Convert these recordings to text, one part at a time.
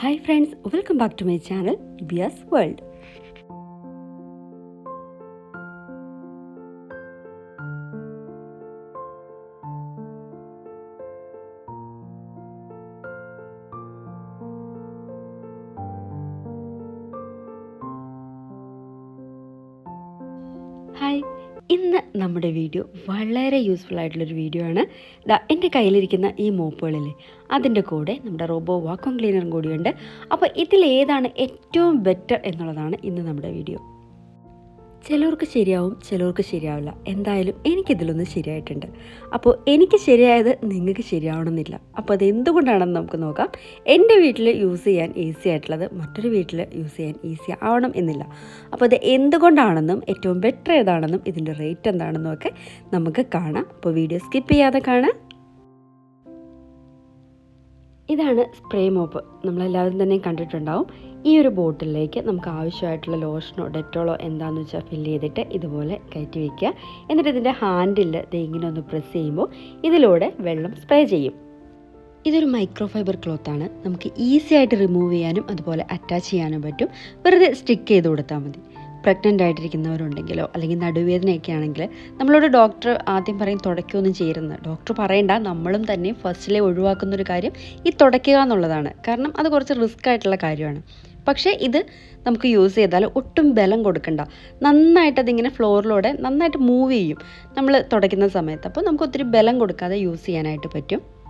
hi friends welcome back to my channel Biya's world hi ഇന്ന് നമ്മുടെ video വളരെ useful ആയിട്ടുള്ളൊരു വീഡിയോ ആണ്. ദാ എന്റെ കയ്യിലിരിക്കുന്ന ഈ മോപ്പുകളില്ലേ അതിന്റെ കൂടെ നമ്മുടെ റോബോ വാക്വം ക്ലീനറും കൂടിയുണ്ട്. അപ്പോൾ ഇതിലേതാണ് ഏറ്റവും ബെറ്റർ എന്നുള്ളതാണ് ഇന്ന് നമ്മുടെ വീഡിയോ ചിലർക്ക് ശരിയാവും ചിലർക്ക് ശരിയാവില്ല. എന്തായാലും എനിക്കിതിലൊന്ന് ശരിയായിട്ടുണ്ട്. അപ്പോൾ എനിക്ക് ശരിയായത് നിങ്ങൾക്ക് ശരിയാവണമെന്നില്ല. അപ്പോൾ അത് എന്തുകൊണ്ടാണെന്ന് നമുക്ക് നോക്കാം. എന്റെ വീട്ടിൽ യൂസ് ചെയ്യാൻ ഈസി ആയിട്ടുള്ളത് മറ്റൊരു വീട്ടിൽ യൂസ് ചെയ്യാൻ ഈസി ആവണം എന്നില്ല. അപ്പോൾ അത് എന്തുകൊണ്ടാണെന്നും ഏറ്റവും ബെറ്റർ ഏതാണെന്നും ഇതിന്റെ റേറ്റ് എന്താണെന്നും ഒക്കെ നമുക്ക് കാണാം. അപ്പോൾ വീഡിയോ സ്കിപ്പ് ചെയ്യാതെ കാണാം ഇതാണ് സ്പ്രേ മോപ്പ് നമ്മളെല്ലാവരും തന്നെ കണ്ടിട്ടുണ്ടാവും. ഈ ഒരു ബോട്ടിലേക്ക് നമുക്ക് ആവശ്യമായിട്ടുള്ള ലോഷനോ ഡെറ്റോളോ എന്താണെന്ന് വെച്ചാൽ ഫില്ല് ചെയ്തിട്ട് ഇതുപോലെ കയറ്റി വയ്ക്കുക എന്നിട്ട് ഇതിന്റെ ഹാൻഡിൽ ഇങ്ങനെ ഒന്ന് പ്രസ് ചെയ്യുമ്പോൾ ഇതിലൂടെ വെള്ളം സ്പ്രേ ചെയ്യും. ഇതൊരു മൈക്രോ ഫൈബർ ക്ലോത്താണ് നമുക്ക് ഈസി ആയിട്ട് റിമൂവ് ചെയ്യാനും അതുപോലെ അറ്റാച്ച് ചെയ്യാനും പറ്റും. വെറുതെ സ്റ്റിക്ക് ചെയ്ത് കൊടുത്താൽ മതി. പ്രഗ്നന്റ് ആയിട്ടിരിക്കുന്നവരുണ്ടെങ്കിലോ അല്ലെങ്കിൽ നടുവേദനയൊക്കെ ആണെങ്കിൽ നമ്മളോട് ഡോക്ടർ ആദ്യം പറയും തുടയ്ക്കൊന്നും ചെയ്യരുത്. ഡോക്ടർ പറയണ്ട നമ്മളും തന്നെ ഫസ്റ്റിലെ ഒഴിവാക്കുന്ന ഒരു കാര്യം ഈ തുടയ്ക്കുക എന്നുള്ളതാണ്. കാരണം അത് കുറച്ച് റിസ്ക് ആയിട്ടുള്ള കാര്യമാണ്. പക്ഷേ ഇത് നമുക്ക് യൂസ് ചെയ്താൽ ഒട്ടും ബലം കൊടുക്കണ്ട. നന്നായിട്ട് അതിങ്ങനെ ഫ്ലോറിലൂടെ നന്നായിട്ട് മൂവ് ചെയ്യും. നമ്മൾ തുടയ്ക്കുന്ന സമയത്ത്. അപ്പോൾ നമുക്ക് ഒത്തിരി ബലം കൊടുക്കാതെ യൂസ് ചെയ്യാനായിട്ട് പറ്റും.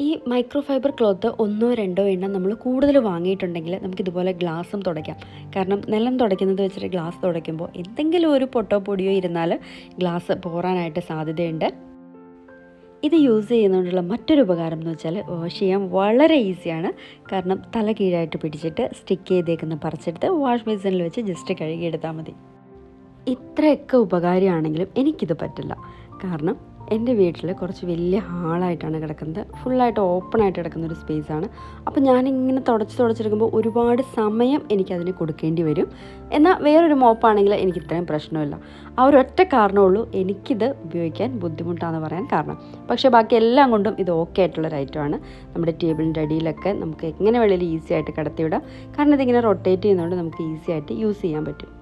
ഈ മൈക്രോ ഫൈബർ ക്ലോത്ത് ഒന്നോ രണ്ടോ എണ്ണം നമ്മൾ കൂടുതൽ വാങ്ങിയിട്ടുണ്ടെങ്കിൽ നമുക്കിതുപോലെ ഗ്ലാസും തുടയ്ക്കാം. കാരണം നിലം തുടയ്ക്കുന്നത് വെച്ചിട്ട് ഗ്ലാസ് തുടയ്ക്കുമ്പോൾ എന്തെങ്കിലും ഒരു പൊട്ടോ പൊടിയോ ഇരുന്നാൽ ഗ്ലാസ് പോറാനായിട്ട് സാധ്യതയുണ്ട്. ഇത് യൂസ് ചെയ്യുന്നതുകൊണ്ടുള്ള മറ്റൊരു ഉപകാരം എന്ന് വെച്ചാൽ വാഷ് ചെയ്യാൻ വളരെ ഈസിയാണ്. കാരണം തല കീഴായിട്ട് പിടിച്ചിട്ട് സ്റ്റിക്ക് ചെയ്തേക്കുന്ന പറിച്ചെടുത്ത് വാഷ് ബേസിനിൽ വെച്ച് ജസ്റ്റ് കഴുകിയെടുത്താൽ മതി. ഇത്രയൊക്കെ ഉപകാരമാണെങ്കിലും എനിക്കിത് പറ്റില്ല. കാരണം എന്റെ വീട്ടിൽ കുറച്ച് വലിയ ഹാളായിട്ടാണ് കിടക്കുന്നത്. ഫുള്ളായിട്ട് ഓപ്പൺ ആയിട്ട് കിടക്കുന്ന ഒരു സ്പേസാണ്. അപ്പോൾ ഞാനിങ്ങനെ തുടച്ച് തുടച്ചെടുക്കുമ്പോൾ ഒരുപാട് സമയം എനിക്കതിന് കൊടുക്കേണ്ടി വരും. എന്നാൽ വേറൊരു മോപ്പാണെങ്കിൽ എനിക്ക് ഇത്രയും പ്രശ്നമില്ല. ആ ഒരു ഒറ്റ കാരണമുള്ളൂ എനിക്കിത് ഉപയോഗിക്കാൻ ബുദ്ധിമുട്ടാണെന്ന് പറയാൻ കാരണം. പക്ഷേ ബാക്കി എല്ലാം കൊണ്ടും ഇത് ഓക്കെ ആയിട്ടുള്ളൊരു ഐറ്റമാണ് നമ്മുടെ ടേബിളിന്റെ അടിയിലൊക്കെ നമുക്ക് എങ്ങനെ വേണമെങ്കിലും ഈസി ആയിട്ട് കടത്തിവിടാം. കാരണം ഇതിങ്ങനെ റൊട്ടേറ്റ് ചെയ്യുന്നതുകൊണ്ട് നമുക്ക് ഈസി ആയിട്ട് യൂസ് ചെയ്യാൻ പറ്റും.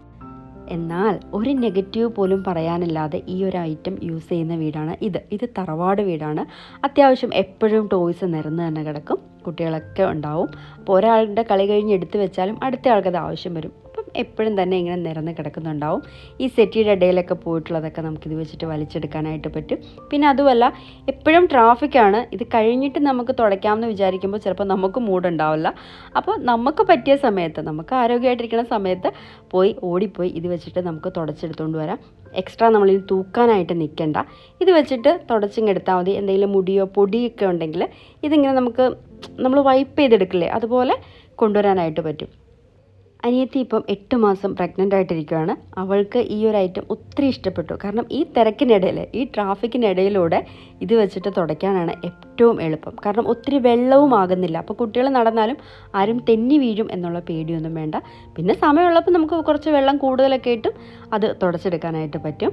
എന്നാൽ ഒരു നെഗറ്റീവ് പോലും പറയാനില്ലാതെ ഈ ഒരു ഐറ്റം യൂസ് ചെയ്യുന്ന വീടാണ് ഇത്. ഇത് തറവാട് വീടാണ്. അത്യാവശ്യം എപ്പോഴും ടോയ്സ് നിരന്ന് തന്നെ കിടക്കും. കുട്ടികളൊക്കെ ഉണ്ടാവും. അപ്പോൾ ഒരാളുടെ കളി കഴിഞ്ഞ് എടുത്തു വെച്ചാലും അടുത്ത ആൾക്കത് ആവശ്യം വരും. എപ്പോഴും തന്നെ ഇങ്ങനെ നിരന്ന് കിടക്കുന്നുണ്ടാവും. ഈ സെറ്റിയുടെ ഇടയിലൊക്കെ പോയിട്ടുള്ളതൊക്കെ നമുക്കിത് വെച്ചിട്ട് വലിച്ചെടുക്കാനായിട്ട് പറ്റും. പിന്നെ അതുമല്ല എപ്പോഴും ട്രാഫിക്കാണ്. ഇത് കഴിഞ്ഞിട്ട് നമുക്ക് തുടയ്ക്കാമെന്ന് വിചാരിക്കുമ്പോൾ ചിലപ്പോൾ നമുക്ക് മൂടുണ്ടാവില്ല അപ്പോൾ നമുക്ക് പറ്റിയ സമയത്ത് നമുക്ക് ആരോഗ്യമായിട്ടിരിക്കുന്ന സമയത്ത് പോയി ഓടിപ്പോയി ഇത് വെച്ചിട്ട് നമുക്ക് തുടച്ചെടുത്തുകൊണ്ട് വരാം. എക്സ്ട്രാ നമ്മളിത് തൂക്കാനായിട്ട് നിൽക്കണ്ട. ഇത് വെച്ചിട്ട് തുടച്ചിങ്ങെടുത്താൽ മതി. എന്തെങ്കിലും മുടിയോ പൊടിയൊക്കെ ഉണ്ടെങ്കിൽ ഇതിങ്ങനെ നമുക്ക് നമ്മൾ വൈപ്പ് ചെയ്തെടുക്കില്ലേ? അതുപോലെ കൊണ്ടുവരാനായിട്ട് പറ്റും. അനിയത്തി ഇപ്പം എട്ട് മാസം പ്രഗ്നന്റ് ആയിട്ടിരിക്കുകയാണ് അവൾക്ക് ഈ ഒരു ഐറ്റം ഒത്തിരി ഇഷ്ടപ്പെട്ടു. കാരണം ഈ തിരക്കിനിടയിൽ ഈ ട്രാഫിക്കിനിടയിലൂടെ ഇത് വെച്ചിട്ട് തുടയ്ക്കാനാണ് ഏറ്റവും എളുപ്പം. കാരണം ഒത്തിരി വെള്ളവും ആകുന്നില്ല. അപ്പോൾ കുട്ടികൾ നടന്നാലും ആരും തെന്നി വീഴും എന്നുള്ള പേടിയൊന്നും വേണ്ട. പിന്നെ സമയമുള്ളപ്പോൾ നമുക്ക് കുറച്ച് വെള്ളം കൂടുതലൊക്കെ ഇട്ടും അത് തുടച്ചെടുക്കാനായിട്ട് പറ്റും.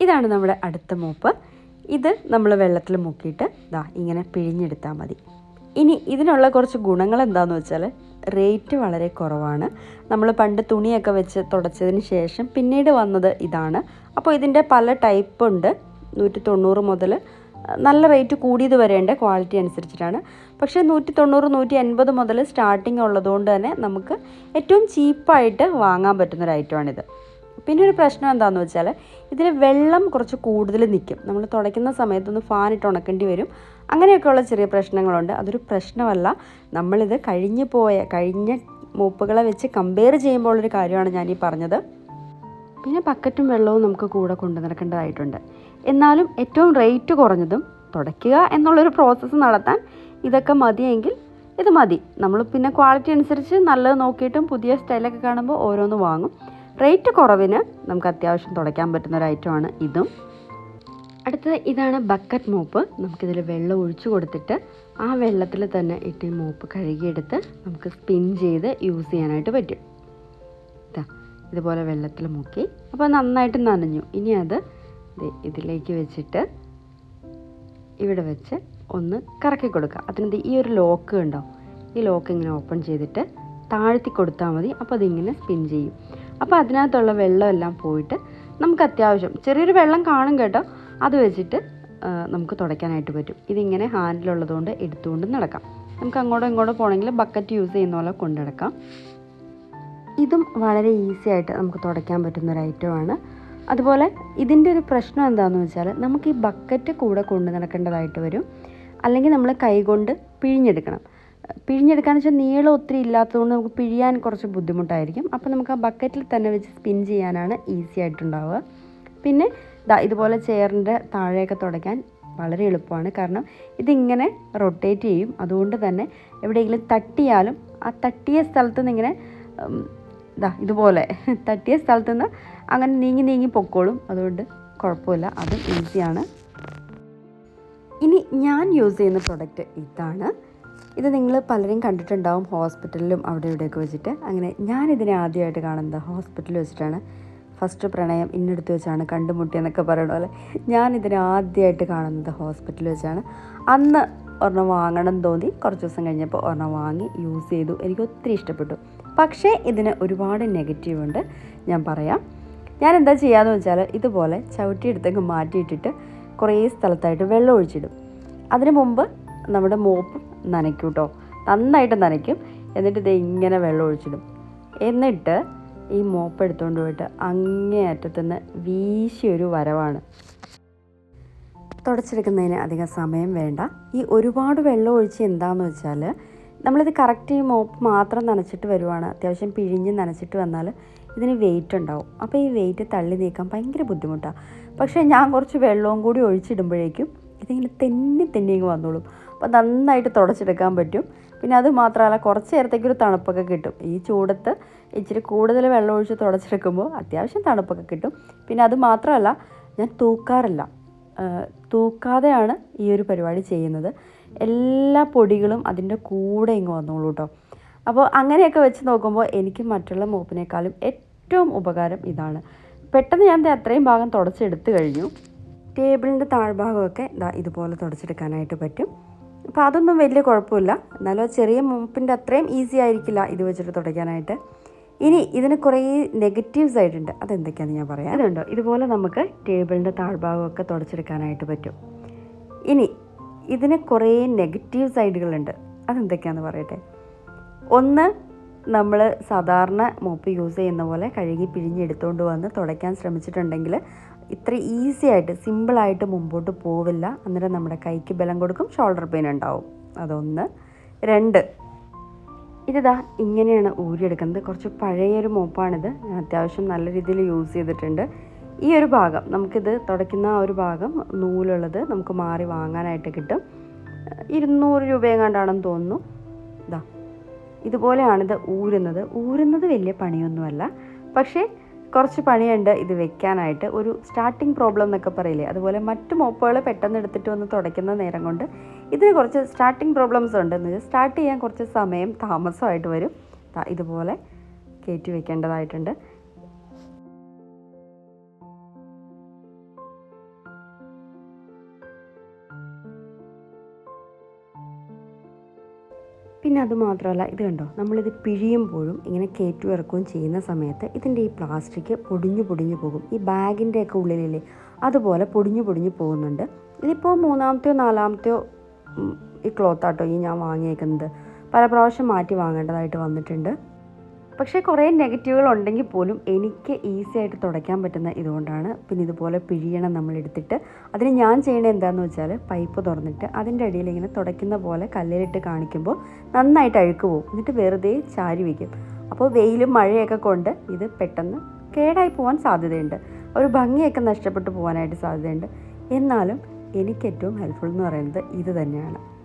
ഇതാണ് നമ്മുടെ അടുത്ത മൂപ്പ്. ഇത് നമ്മൾ വെള്ളത്തിൽ മുക്കിയിട്ട് ദാ ഇങ്ങനെ പിഴിഞ്ഞെടുത്താൽ മതി. ഇനി ഇതിനുള്ള കുറച്ച് ഗുണങ്ങൾ എന്താണെന്ന് വെച്ചാൽ റേറ്റ് വളരെ കുറവാണ്. നമ്മൾ പണ്ട് തുണിയൊക്കെ വെച്ച് തുടച്ചതിന് ശേഷം പിന്നീട് വന്നത് ഇതാണ്. അപ്പോൾ ഇതിന്റെ പല ടൈപ്പ് ഉണ്ട്. നൂറ്റി തൊണ്ണൂറ് മുതൽ നല്ല റേറ്റ് കൂടിയത് വരേണ്ട ക്വാളിറ്റി അനുസരിച്ചിട്ടാണ്. പക്ഷേ നൂറ്റി തൊണ്ണൂറ് നൂറ്റി അൻപത് മുതൽ സ്റ്റാർട്ടിങ് ഉള്ളതുകൊണ്ട് തന്നെ നമുക്ക് ഏറ്റവും ചീപ്പായിട്ട് വാങ്ങാൻ പറ്റുന്നൊരു ഐറ്റമാണിത് പിന്നെ ഒരു പ്രശ്നം എന്താണെന്ന് വെച്ചാൽ ഇതിൽ വെള്ളം കുറച്ച് കൂടുതൽ നിൽക്കും നമ്മൾ തുടയ്ക്കുന്ന സമയത്തൊന്ന് ഫാനിട്ട് ഉണക്കേണ്ടി വരും. അങ്ങനെയൊക്കെയുള്ള ചെറിയ പ്രശ്നങ്ങളുണ്ട്. അതൊരു പ്രശ്നമല്ല. നമ്മളിത് കഴിഞ്ഞു പോയ കഴിഞ്ഞ മൂപ്പുകളെ വെച്ച് കമ്പയർ ചെയ്യുമ്പോൾ ഉള്ളൊരു കാര്യമാണ് ഞാൻ ഈ പറഞ്ഞത്. പിന്നെ പക്കറ്റും വെള്ളവും നമുക്ക് കൂടെ കൊണ്ടു നടക്കേണ്ടതായിട്ടുണ്ട്. എന്നാലും ഏറ്റവും റേറ്റ് കുറഞ്ഞതും തുടയ്ക്കുക എന്നുള്ളൊരു പ്രോസസ്സ് നടത്താൻ ഇതൊക്കെ മതിയെങ്കിൽ ഇത് മതി. നമ്മൾ പിന്നെ ക്വാളിറ്റി അനുസരിച്ച് നല്ലത് നോക്കിയിട്ടും പുതിയ സ്റ്റൈലൊക്കെ കാണുമ്പോൾ ഓരോന്ന് വാങ്ങും. റേറ്റ് കുറവിന് നമുക്ക് അത്യാവശ്യം തുടയ്ക്കാൻ പറ്റുന്ന ഒരു ഐറ്റമാണ് ഇതും. അടുത്തത് ഇതാണ് ബക്കറ്റ് മോപ്പ്. നമുക്കിതിൽ വെള്ളം ഒഴിച്ചു കൊടുത്തിട്ട് ആ വെള്ളത്തിൽ തന്നെ ഇട്ട് മോപ്പ് കഴുകിയെടുത്ത് നമുക്ക് സ്പിൻ ചെയ്ത് യൂസ് ചെയ്യാനായിട്ട് പറ്റും. ഇതാ ഇതുപോലെ വെള്ളത്തിൽ മുക്കി. അപ്പോൾ നന്നായിട്ട് നനഞ്ഞു. ഇനി അത് ഇതിലേക്ക് വെച്ചിട്ട് ഇവിടെ വെച്ച് ഒന്ന് കറക്കി കൊടുക്കുക. അതിനകത്ത് ഈ ഒരു ലോക്ക് ഉണ്ടാവും ഈ ലോക്ക് ഇങ്ങനെ ഓപ്പൺ ചെയ്തിട്ട് താഴ്ത്തി കൊടുത്താൽ മതി. അപ്പോൾ അതിങ്ങനെ സ്പിൻ ചെയ്യും. അപ്പോൾ അതിനകത്തുള്ള വെള്ളമെല്ലാം പോയിട്ട് നമുക്ക് അത്യാവശ്യം ചെറിയൊരു വെള്ളം കാണും കേട്ടോ. അത് വെച്ചിട്ട് നമുക്ക് തുടയ്ക്കാനായിട്ട് പറ്റും. ഇതിങ്ങനെ ഹാൻഡിലുള്ളതുകൊണ്ട് എടുത്തുകൊണ്ട് നടക്കാം. നമുക്ക് അങ്ങോട്ടും ഇങ്ങോട്ടും പോകണമെങ്കിൽ ബക്കറ്റ് യൂസ് ചെയ്യുന്ന പോലെ കൊണ്ടു ഇതും വളരെ ഈസി ആയിട്ട് നമുക്ക് തുടയ്ക്കാൻ പറ്റുന്ന ഒരു ഐറ്റമാണ് അതുപോലെ ഇതിന്റെ ഒരു പ്രശ്നം എന്താണെന്ന് വെച്ചാൽ നമുക്ക് ഈ ബക്കറ്റ് കൂടെ കൊണ്ടു നടക്കേണ്ടതായിട്ട് വരും. അല്ലെങ്കിൽ നമ്മൾ കൈകൊണ്ട് പിഴിഞ്ഞെടുക്കണം. പിഴിഞ്ഞെടുക്കാന്ന് വെച്ചാൽ നീളം ഒത്തിരി ഇല്ലാത്തതുകൊണ്ട് നമുക്ക് പിഴിയാൻ കുറച്ച് ബുദ്ധിമുട്ടായിരിക്കും. അപ്പോൾ നമുക്ക് ആ ബക്കറ്റിൽ തന്നെ വെച്ച് സ്പിൻ ചെയ്യാനാണ് ഈസി ആയിട്ടുണ്ടാവുക. പിന്നെ ഇതുപോലെ ചെയറിന്റെ താഴെയൊക്കെ തുടയ്ക്കാൻ വളരെ എളുപ്പമാണ്. കാരണം ഇതിങ്ങനെ റൊട്ടേറ്റ് ചെയ്യും. അതുകൊണ്ട് തന്നെ എവിടെയെങ്കിലും തട്ടിയാലും ആ തട്ടിയ സ്ഥലത്ത് നിന്ന് ഇങ്ങനെ ഇതാ ഇതുപോലെ തട്ടിയ സ്ഥലത്ത് നിന്ന് അങ്ങനെ നീങ്ങി നീങ്ങി പൊക്കോളും. അതുകൊണ്ട് കുഴപ്പമില്ല. അതും ഈസിയാണ്. ഇനി ഞാൻ യൂസ് ചെയ്യുന്ന പ്രൊഡക്റ്റ് ഇതാണ്. ഇത് നിങ്ങൾ പലരും കണ്ടിട്ടുണ്ടാവും ഹോസ്പിറ്റലിലും അവിടെ ഇവിടെയൊക്കെ വെച്ചിട്ട്. അങ്ങനെ ഞാനിതിനെ ആദ്യമായിട്ട് കാണുന്നത് ഹോസ്പിറ്റലിൽ വെച്ചിട്ടാണ്. ഫസ്റ്റ് പ്രണയം ഇന്നെടുത്ത് വെച്ചാണ് കണ്ടുമുട്ടിയെന്നൊക്കെ പറയണ പോലെ. ഞാനിതിനെ ആദ്യമായിട്ട് കാണുന്നത് ഹോസ്പിറ്റലിൽ വെച്ചാണ്. അന്ന് ഒരെണ്ണം വാങ്ങണം തോന്നി. കുറച്ച് ദിവസം കഴിഞ്ഞപ്പോൾ ഒരെണ്ണം വാങ്ങി യൂസ് ചെയ്തു. എനിക്ക് ഒത്തിരി ഇഷ്ടപ്പെട്ടു. പക്ഷേ ഇതിന് ഒരുപാട് നെഗറ്റീവ് ഉണ്ട്. ഞാൻ പറയാം. ഞാൻ എന്താ ചെയ്യാമെന്ന് വെച്ചാൽ ഇതുപോലെ ചവിട്ടിയെടുത്തേക്ക് മാറ്റിയിട്ടിട്ട് കുറേ സ്ഥലത്തായിട്ട് വെള്ളം ഒഴിച്ചിടും. അതിന് മുമ്പ് നമ്മുടെ മോപ്പ് നനയ്ക്കും കേട്ടോ. നന്നായിട്ട് നനയ്ക്കും. എന്നിട്ട് ഇത് ഇങ്ങനെ വെള്ളം ഒഴിച്ചിടും. എന്നിട്ട് ഈ മോപ്പ് എടുത്തുകൊണ്ട് പോയിട്ട് അങ്ങേ അറ്റത്തുനിന്ന് വീശിയൊരു വരവാണ്. തുടച്ചെടുക്കുന്നതിന് അധികം സമയം വേണ്ട. ഈ ഒരുപാട് വെള്ളം ഒഴിച്ച് എന്താണെന്ന് വെച്ചാൽ നമ്മളിത് കറക്റ്റ് ഈ മോപ്പ് മാത്രം നനച്ചിട്ട് വരുവാണ്. അത്യാവശ്യം പിഴിഞ്ഞ് നനച്ചിട്ട് വന്നാൽ ഇതിന് വെയിറ്റ് ഉണ്ടാവും. അപ്പോൾ ഈ വെയിറ്റ് തള്ളി നീക്കാൻ ഭയങ്കര ബുദ്ധിമുട്ടാണ് പക്ഷേ ഞാൻ കുറച്ച് വെള്ളവും കൂടി ഒഴിച്ചിടുമ്പോഴേക്കും ഇതിങ്ങനെ തെന്നി തെന്നി വന്നോളും. അപ്പോൾ നന്നായിട്ട് തുടച്ചെടുക്കാൻ പറ്റും. പിന്നെ അത് മാത്രമല്ല കുറച്ച് നേരത്തേക്ക് ഒരു തണുപ്പൊക്കെ കിട്ടും. ഈ ചൂടത്ത് ഇച്ചിരി കൂടുതൽ വെള്ളം ഒഴിച്ച് തുടച്ചെടുക്കുമ്പോൾ അത്യാവശ്യം തണുപ്പൊക്കെ കിട്ടും. പിന്നെ അത് മാത്രമല്ല ഞാൻ തൂക്കാറില്ല. തൂക്കാതെയാണ് ഈ ഒരു പരിപാടി ചെയ്യുന്നത്. എല്ലാ പൊടികളും അതിന്റെ കൂടെ ഇങ്ങ് വന്നോളൂ കേട്ടോ അപ്പോൾ അങ്ങനെയൊക്കെ വെച്ച് നോക്കുമ്പോൾ എനിക്ക് മറ്റുള്ള മോപ്പിനേക്കാളും ഏറ്റവും ഉപകാരം ഇതാണ്. പെട്ടെന്ന് ഞാൻ അത്രയും ഭാഗം തുടച്ചെടുത്ത് കഴിഞ്ഞു. ടേബിളിന്റെ താഴ്ഭാഗമൊക്കെ ഇതുപോലെ തുടച്ചെടുക്കാനായിട്ട് പറ്റും. അപ്പോൾ അതൊന്നും വലിയ കുഴപ്പമില്ല. എന്നാലും ചെറിയ മൂപ്പിന്റെ അത്രയും ഈസി ആയിരിക്കില്ല ഇത് വെച്ചിട്ട് തുടയ്ക്കാനായിട്ട്. ഇനി ഇതിന് കുറേ നെഗറ്റീവ് സൈഡ് ഉണ്ട് അതെന്തൊക്കെയാണെന്ന് ഞാൻ പറയാം. അതുണ്ടോ ഇതുപോലെ നമുക്ക് ടേബിളിന്റെ താഴ്ഭാഗമൊക്കെ തുടച്ചെടുക്കാനായിട്ട് പറ്റും. ഇനി ഇതിന് കുറേ നെഗറ്റീവ് സൈഡുകളുണ്ട് അതെന്തൊക്കെയാണെന്ന് പറയട്ടെ. ഒന്ന് നമ്മൾ സാധാരണ മോപ്പ് യൂസ് ചെയ്യുന്ന പോലെ കഴുകി പിഴിഞ്ഞെടുത്തുകൊണ്ട് വന്ന് തുടയ്ക്കാൻ ശ്രമിച്ചിട്ടുണ്ടെങ്കിൽ ഇത്ര ഈസി ആയിട്ട് സിമ്പിളായിട്ട് മുമ്പോട്ട് പോവില്ല. അന്നേരം നമ്മുടെ കൈക്ക് ബലം കൊടുക്കും ഷോൾഡർ പെയിൻ ഉണ്ടാവും. അതൊന്ന്. രണ്ട്. ഇതാ ഇങ്ങനെയാണ് ഊരിയെടുക്കുന്നത്. കുറച്ച് പഴയൊരു മോപ്പാണിത്. ഞാൻ അത്യാവശ്യം നല്ല രീതിയിൽ യൂസ് ചെയ്തിട്ടുണ്ട്. ഈ ഒരു ഭാഗം നമുക്കിത് തുടയ്ക്കുന്ന ആ ഒരു ഭാഗം നൂലുള്ളത് നമുക്ക് മാറി വാങ്ങാനായിട്ട് കിട്ടും. ഇരുന്നൂറ് രൂപയെങ്ങാണ്ടാണെന്ന് തോന്നുന്നു. ഇതാ ഇതുപോലെയാണിത് ഊരുന്നത്. ഊരുന്നത് വലിയ പണിയൊന്നുമല്ല. പക്ഷേ കുറച്ച് പണിയുണ്ട്. ഇത് വെക്കാനായിട്ട് ഒരു സ്റ്റാർട്ടിങ് പ്രോബ്ലം എന്നൊക്കെ പറയില്ലേ? അതുപോലെ മറ്റു മോപ്പുകൾ പെട്ടെന്ന് എടുത്തിട്ട് വന്ന് തുടയ്ക്കുന്ന നേരം കൊണ്ട് ഇതിന് കുറച്ച് സ്റ്റാർട്ടിങ് പ്രോബ്ലംസ് ഉണ്ട് എന്ന് വെച്ചാൽ സ്റ്റാർട്ട് ചെയ്യാൻ കുറച്ച് സമയം താമസമായിട്ട് വരും. ഇതുപോലെ കയറ്റി വെക്കേണ്ടതായിട്ടുണ്ട്. പിന്നെ അത് മാത്രമല്ല ഇത് കണ്ടോ? നമ്മളിത് പിഴിയുമ്പോഴും ഇങ്ങനെ കയറ്റി ഇറക്കുകയും ചെയ്യുന്ന സമയത്ത് ഇതിന്റെ ഈ പ്ലാസ്റ്റിക് പൊടിഞ്ഞു പൊടിഞ്ഞു പോകും. ഈ ബാഗിന്റെയൊക്കെ ഉള്ളിലില്ലേ അതുപോലെ പൊടിഞ്ഞു പൊടിഞ്ഞു പോകുന്നുണ്ട്. ഇതിപ്പോൾ മൂന്നാമത്തെയോ നാലാമത്തെയോ ഈ ക്ലോത്താട്ടോ ഈ ഞാൻ വാങ്ങിയേക്കുന്നത്. പല പ്രാവശ്യം മാറ്റി വാങ്ങേണ്ടതായിട്ട് വന്നിട്ടുണ്ട്. പക്ഷേ കുറേ നെഗറ്റീവുകൾ ഉണ്ടെങ്കിൽ പോലും എനിക്ക് ഈസി ആയിട്ട് തുടയ്ക്കാൻ പറ്റുന്ന ഇതുകൊണ്ടാണ്. പിന്നെ ഇതുപോലെ പിഴിയണം നമ്മൾ എടുത്തിട്ട്. അതിന് ഞാൻ ചെയ്യണത് എന്താണെന്ന് വെച്ചാൽ പൈപ്പ് തുറന്നിട്ട് അതിന്റെ അടിയിൽ ഇങ്ങനെ തുടയ്ക്കുന്ന പോലെ കല്ലിലിട്ട് കാണിക്കുമ്പോൾ നന്നായിട്ട് അഴുക്ക് പോകും എന്നിട്ട് വെറുതെ ചാരി വയ്ക്കും. അപ്പോൾ വെയിലും മഴയൊക്കെ കൊണ്ട് ഇത് പെട്ടെന്ന് കേടായി പോകാൻ സാധ്യതയുണ്ട്. ഒരു ഭംഗിയൊക്കെ നഷ്ടപ്പെട്ടു പോകാനായിട്ട് സാധ്യതയുണ്ട്. എന്നാലും എനിക്ക് ഏറ്റവും ഹെൽപ്ഫുൾ എന്ന് പറയുന്നത് ഇത് തന്നെയാണ്.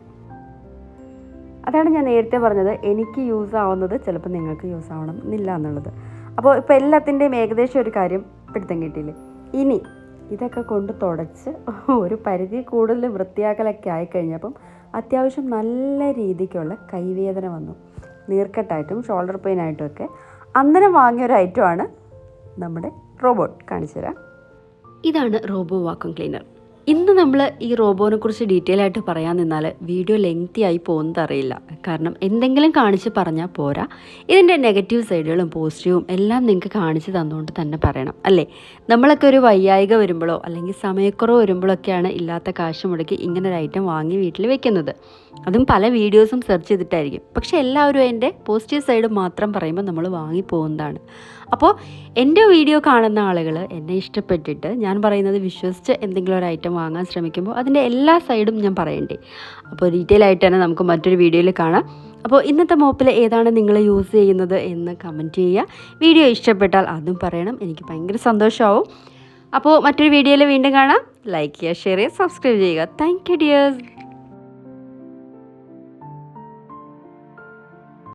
അതാണ് ഞാൻ നേരത്തെ പറഞ്ഞത് എനിക്ക് യൂസ് ആവുന്നത് ചിലപ്പോൾ നിങ്ങൾക്ക് യൂസ് ആവണം എന്നില്ല എന്നുള്ളത്. അപ്പോൾ ഇപ്പോൾ എല്ലാത്തിന്റെയും ഏകദേശം ഒരു കാര്യം പിടുത്തം കിട്ടിയില്ലേ? ഇനി ഇതൊക്കെ കൊണ്ട് തുടച്ച് ഒരു പരിധി കൂടുതൽ വൃത്തിയാക്കലൊക്കെ ആയിക്കഴിഞ്ഞപ്പം അത്യാവശ്യം നല്ല രീതിക്കുള്ള കൈവേദന വന്നു. നീർക്കെട്ടായിട്ടും ഷോൾഡർ പെയിൻ ആയിട്ടും ഒക്കെ അന്നേരം വാങ്ങിയ ഒരു ഐറ്റമാണ് നമ്മുടെ റോബോട്ട് കാണിച്ചു തരാം ഇതാണ് റോബോ വാക്വം ക്ലീനർ ഇന്ന് നമ്മൾ ഈ റോബോനെ കുറിച്ച് ഡീറ്റെയിൽ ആയിട്ട് പറയാൻ നിന്നാൽ വീഡിയോ ലെങ്തി ആയി പോകുന്നത് അറിയില്ല. കാരണം എന്തെങ്കിലും കാണിച്ച് പറഞ്ഞാൽ പോരാ. ഇതിന്റെ നെഗറ്റീവ് സൈഡുകളും പോസിറ്റീവും എല്ലാം നിങ്ങൾക്ക് കാണിച്ച് തന്നുകൊണ്ട് തന്നെ പറയണം അല്ലേ? നമ്മളൊക്കെ ഒരു വയ്യായിക വരുമ്പോഴോ അല്ലെങ്കിൽ സമയക്കുറവ് വരുമ്പോഴൊക്കെയാണ് ഇല്ലാത്ത കാശ് മുടക്കി ഇങ്ങനെ ഒരു ഐറ്റം വാങ്ങി വീട്ടിൽ വെക്കുന്നത്. അതും പല വീഡിയോസും സെർച്ച് ചെയ്തിട്ടായിരിക്കും. പക്ഷേ എല്ലാവരും അതിന്റെ പോസിറ്റീവ് സൈഡ് മാത്രം പറയുമ്പോൾ നമ്മൾ വാങ്ങി പോകുന്നതാണ്. അപ്പോൾ എന്റെ വീഡിയോ കാണുന്ന ആളുകൾ എന്നെ ഇഷ്ടപ്പെട്ടിട്ട് ഞാൻ പറയുന്നത് വിശ്വസിച്ച് എന്തെങ്കിലും ഒരു ഐറ്റം വാങ്ങാൻ ശ്രമിക്കുമ്പോൾ അതിന്റെ എല്ലാ സൈഡും ഞാൻ പറയണ്ടേ. അപ്പോൾ ഡീറ്റെയിൽ ആയിട്ട് തന്നെ നമുക്ക് മറ്റൊരു വീഡിയോയിൽ കാണാം. അപ്പോൾ ഇന്നത്തെ മോപ്പിൽ ഏതാണ് നിങ്ങൾ യൂസ് ചെയ്യുന്നത് എന്ന് കമന്റ് ചെയ്യുക. വീഡിയോ ഇഷ്ടപ്പെട്ടാൽ അതും പറയണം. എനിക്ക് ഭയങ്കര സന്തോഷമാവും അപ്പോൾ മറ്റൊരു വീഡിയോയിൽ വീണ്ടും കാണാം. ലൈക്ക് ചെയ്യുക ഷെയർ ചെയ്യുക സബ്സ്ക്രൈബ് ചെയ്യുക. Thank you dears